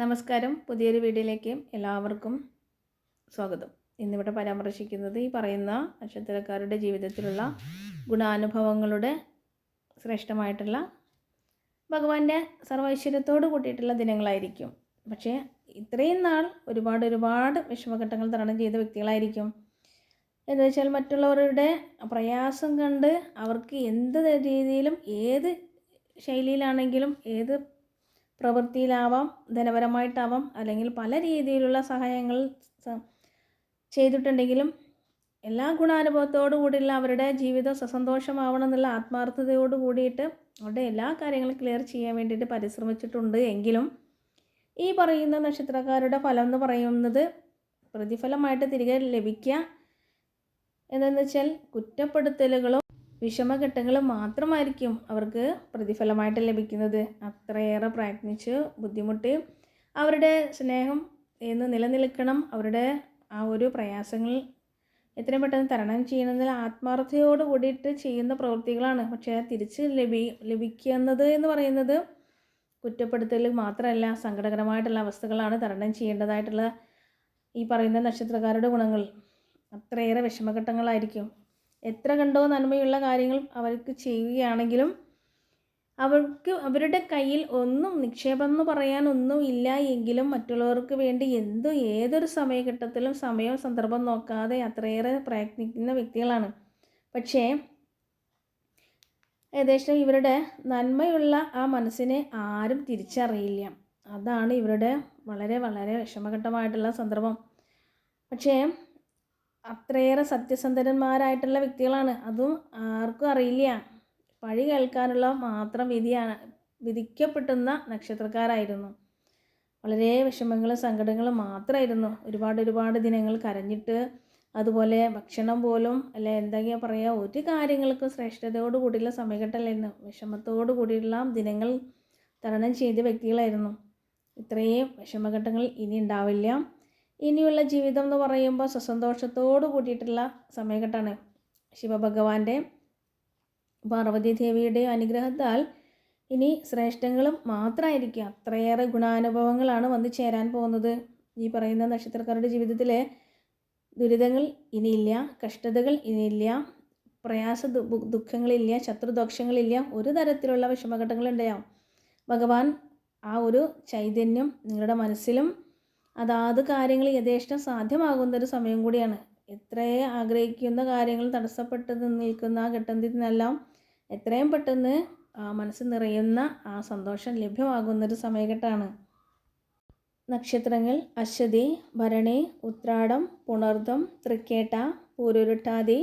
നമസ്കാരം. പുതിയൊരു വീഡിയോയിലേക്ക് എല്ലാവർക്കും സ്വാഗതം. ഇന്നിവിടെ പരാമർശിക്കുന്നത് ഈ പറയുന്ന നക്ഷത്രക്കാരുടെ ജീവിതത്തിലുള്ള ഗുണാനുഭവങ്ങളുടെ ശ്രേഷ്ഠമായിട്ടുള്ള ഭഗവാന്റെ സർവൈശ്വര്യത്തോട് കൂട്ടിയിട്ടുള്ള ദിനങ്ങളായിരിക്കും. പക്ഷേ ഇത്രയും നാൾ ഒരുപാട് ഒരുപാട് വിഷമഘട്ടങ്ങൾ തരണം ചെയ്ത വ്യക്തികളായിരിക്കും. എന്ന് വെച്ചാൽ മറ്റുള്ളവരുടെ പ്രയാസം കണ്ട് അവർക്ക് എന്ത് രീതിയിലും ഏത് ശൈലിയിലാണെങ്കിലും ഏത് പ്രവൃത്തിയിലാവാം ധനപരമായിട്ടാവാം അല്ലെങ്കിൽ പല രീതിയിലുള്ള സഹായങ്ങൾ ചെയ്തിട്ടുണ്ടെങ്കിലും എല്ലാ ഗുണാനുഭവത്തോടു കൂടിയുള്ള അവരുടെ ജീവിതം സസന്തോഷമാവണം എന്നുള്ള ആത്മാർത്ഥതയോട് കൂടിയിട്ട് അവരുടെ എല്ലാ കാര്യങ്ങളും ക്ലിയർ ചെയ്യാൻ വേണ്ടിയിട്ട് പരിശ്രമിച്ചിട്ടുണ്ട് എങ്കിലും ഈ പറയുന്ന നക്ഷത്രക്കാരുടെ ഫലം എന്ന് പറയുന്നത് പ്രതിഫലമായിട്ട് തിരികെ ലഭിക്കുക. എന്തെന്ന് വെച്ചാൽ കുറ്റപ്പെടുത്തലുകളും വിഷമഘട്ടങ്ങളും മാത്രമായിരിക്കും അവർക്ക് പ്രതിഫലമായിട്ട് ലഭിക്കുന്നത്. അത്രയേറെ പ്രയത്നിച്ച് ബുദ്ധിമുട്ടി അവരുടെ സ്നേഹം എന്ന് നിലനിൽക്കണം. അവരുടെ ആ ഒരു പ്രയാസങ്ങൾ എത്രയും പെട്ടെന്ന് തരണം ചെയ്യുന്നതിൽ ആത്മാർത്ഥയോട് കൂടിയിട്ട് ചെയ്യുന്ന പ്രവൃത്തികളാണ്. പക്ഷേ തിരിച്ച് ലഭി ലഭിക്കുന്നത് എന്ന് പറയുന്നത് കുറ്റപ്പെടുത്തൽ മാത്രമല്ല സങ്കടകരമായിട്ടുള്ള അവസ്ഥകളാണ് തരണം ചെയ്യേണ്ടതായിട്ടുള്ള ഈ പറയുന്ന നക്ഷത്രക്കാരുടെ ഗുണങ്ങൾ. അത്രയേറെ വിഷമഘട്ടങ്ങളായിരിക്കും. എത്ര കണ്ടോ നന്മയുള്ള കാര്യങ്ങൾ അവർക്ക് ചെയ്യുകയാണെങ്കിലും അവർക്ക് അവരുടെ കയ്യിൽ ഒന്നും നിക്ഷേപം എന്ന് പറയാൻ ഒന്നും ഇല്ല എങ്കിലും മറ്റുള്ളവർക്ക് വേണ്ടി എന്തു ഏതൊരു സമയഘട്ടത്തിലും സമയവും സന്ദർഭം നോക്കാതെ അത്രയേറെ പ്രയത്നിക്കുന്ന വ്യക്തികളാണ്. പക്ഷേ ഏകദേശം ഇവരുടെ നന്മയുള്ള ആ മനസ്സിനെ ആരും തിരിച്ചറിയില്ല. അതാണ് ഇവരുടെ വളരെ വളരെ വിഷമഘട്ടമായിട്ടുള്ള സന്ദർഭം. പക്ഷേ അത്രയേറെ സത്യസന്ധന്മാരായിട്ടുള്ള വ്യക്തികളാണ്. അതും ആർക്കും അറിയില്ല. പഴി കേൾക്കാനുള്ള മാത്രം വിധിയാണ്. വിധിക്കപ്പെട്ടുന്ന നക്ഷത്രക്കാരായിരുന്നു. വളരെ വിഷമങ്ങളും സങ്കടങ്ങളും മാത്രമായിരുന്നു. ഒരുപാട് ഒരുപാട് ദിനങ്ങൾ കരഞ്ഞിട്ട് അതുപോലെ ഭക്ഷണം പോലും അല്ലെ എന്തെങ്കിലും പറയുക ഒരു കാര്യങ്ങൾക്കും ശ്രേഷ്ഠതയോട് കൂടിയുള്ള സമയഘട്ടമല്ലായിരുന്നു. വിഷമത്തോട് കൂടിയുള്ള ദിനങ്ങൾ തരണം ചെയ്ത വ്യക്തികളായിരുന്നു. ഇത്രയും വിഷമഘട്ടങ്ങൾ ഇനി ഉണ്ടാവില്ല. ഇനിയുള്ള ജീവിതം എന്ന് പറയുമ്പോൾ സസന്തോഷത്തോട് കൂടിയിട്ടുള്ള സമയഘട്ടമാണ് ശിവഭഗവാന്റെ പാർവതി ദേവിയുടെ അനുഗ്രഹത്താൽ ഇനി ശ്രേഷ്ഠങ്ങളും മാത്രമായിരിക്കും. അത്രയേറെ ഗുണാനുഭവങ്ങളാണ് വന്ന് ചേരാൻ പോകുന്നത്. ഈ പറയുന്ന നക്ഷത്രക്കാരുടെ ജീവിതത്തിലെ ദുരിതങ്ങൾ ഇനിയില്ല കഷ്ടതകൾ ഇനിയില്ല പ്രയാസ ദുഃഖങ്ങളില്ല ശത്രുദോഷങ്ങളില്ല ഒരു തരത്തിലുള്ള വിഷമഘട്ടങ്ങളുണ്ടാവും. ഭഗവാൻ ആ ഒരു ചൈതന്യം നിങ്ങളുടെ മനസ്സിലും അതാത് കാര്യങ്ങൾ യഥേഷ്ടം സാധ്യമാകുന്ന ഒരു സമയം കൂടിയാണ്. എത്രയെ ആഗ്രഹിക്കുന്ന കാര്യങ്ങൾ തടസ്സപ്പെട്ട് നിൽക്കുന്ന ആ ഘട്ടത്തിനെല്ലാം എത്രയും പെട്ടെന്ന് മനസ്സ് നിറയുന്ന ആ സന്തോഷം ലഭ്യമാകുന്നൊരു സമയഘട്ടമാണ് നക്ഷത്രങ്ങൾ അശ്വതി ഭരണി ഉത്രാടം പുണർദം തൃക്കേട്ട പൂരുരുട്ടാതി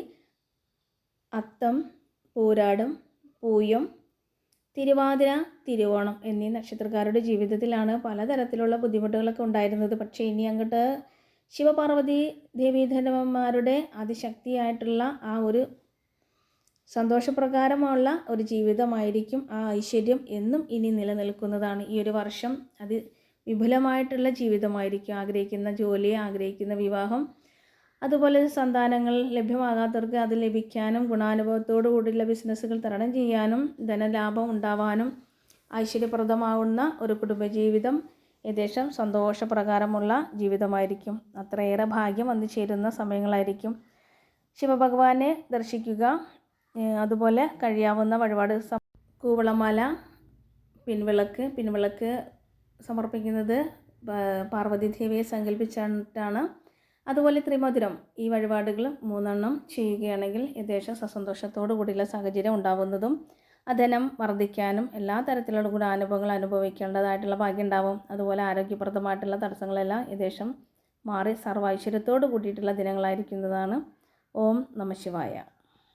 അത്തം പൂരാടം പൂയം തിരുവാതിര തിരുവോണം എന്നീ നക്ഷത്രക്കാരുടെ ജീവിതത്തിലാണ് പലതരത്തിലുള്ള ബുദ്ധിമുട്ടുകളൊക്കെ ഉണ്ടായിരുന്നത്. പക്ഷേ ഇനി അങ്ങോട്ട് ശിവപാർവതി ദേവീധനന്മാരുടെ അതിശക്തിയായിട്ടുള്ള ആ ഒരു സന്തോഷപ്രകാരമുള്ള ഒരു ജീവിതമായിരിക്കും ആ ഐശ്വര്യം എന്നും ഇനി നിലനിൽക്കുന്നതാണ്. ഈ ഒരു വർഷം അത് വിപുലമായിട്ടുള്ള ജീവിതമായിരിക്കും. ആഗ്രഹിക്കുന്ന ജോലി ആഗ്രഹിക്കുന്ന വിവാഹം അതുപോലെ സന്താനങ്ങൾ ലഭ്യമാകാത്തവർക്ക് അത് ലഭിക്കാനും ഗുണാനുഭവത്തോടു കൂടിയുള്ള ബിസിനസ്സുകൾ തരണം ചെയ്യാനും ധനലാഭം ഉണ്ടാവാനും ഐശ്വര്യപ്രദമാവുന്ന ഒരു കുടുംബജീവിതം ഏകദേശം സന്തോഷപ്രകാരമുള്ള ജീവിതമായിരിക്കും. അത്രയേറെ ഭാഗ്യം വന്നു ചേരുന്ന സമയങ്ങളായിരിക്കും. ശിവഭഗവാനെ ദർശിക്കുക അതുപോലെ കഴിയാവുന്ന വഴിപാട് കൂവളമാല പിൻവിളക്ക് പിൻവിളക്ക് സമർപ്പിക്കുന്നത് പാർവതി ദേവിയെ സങ്കല്പിച്ചിട്ടാണ് അതുപോലെ ത്രിമധുരം. ഈ വഴിപാടുകൾ മൂന്നെണ്ണം ചെയ്യുകയാണെങ്കിൽ ഏകദേശം സസന്തോഷത്തോടു കൂടിയുള്ള സാഹചര്യം ഉണ്ടാവുന്നതും അധനം വർദ്ധിക്കാനും എല്ലാ തരത്തിലുള്ള ഗുണാനുഭവങ്ങൾ അനുഭവിക്കേണ്ടതായിട്ടുള്ള ഭാഗ്യം ഉണ്ടാവും. അതുപോലെ ആരോഗ്യപ്രദമായിട്ടുള്ള തടസ്സങ്ങളെല്ലാം ഏകദേശം മാറി സർവൈശ്വര്യത്തോട് കൂടിയിട്ടുള്ള ദിനങ്ങളായിരിക്കുന്നതാണ്. ഓം നമ ശിവായ.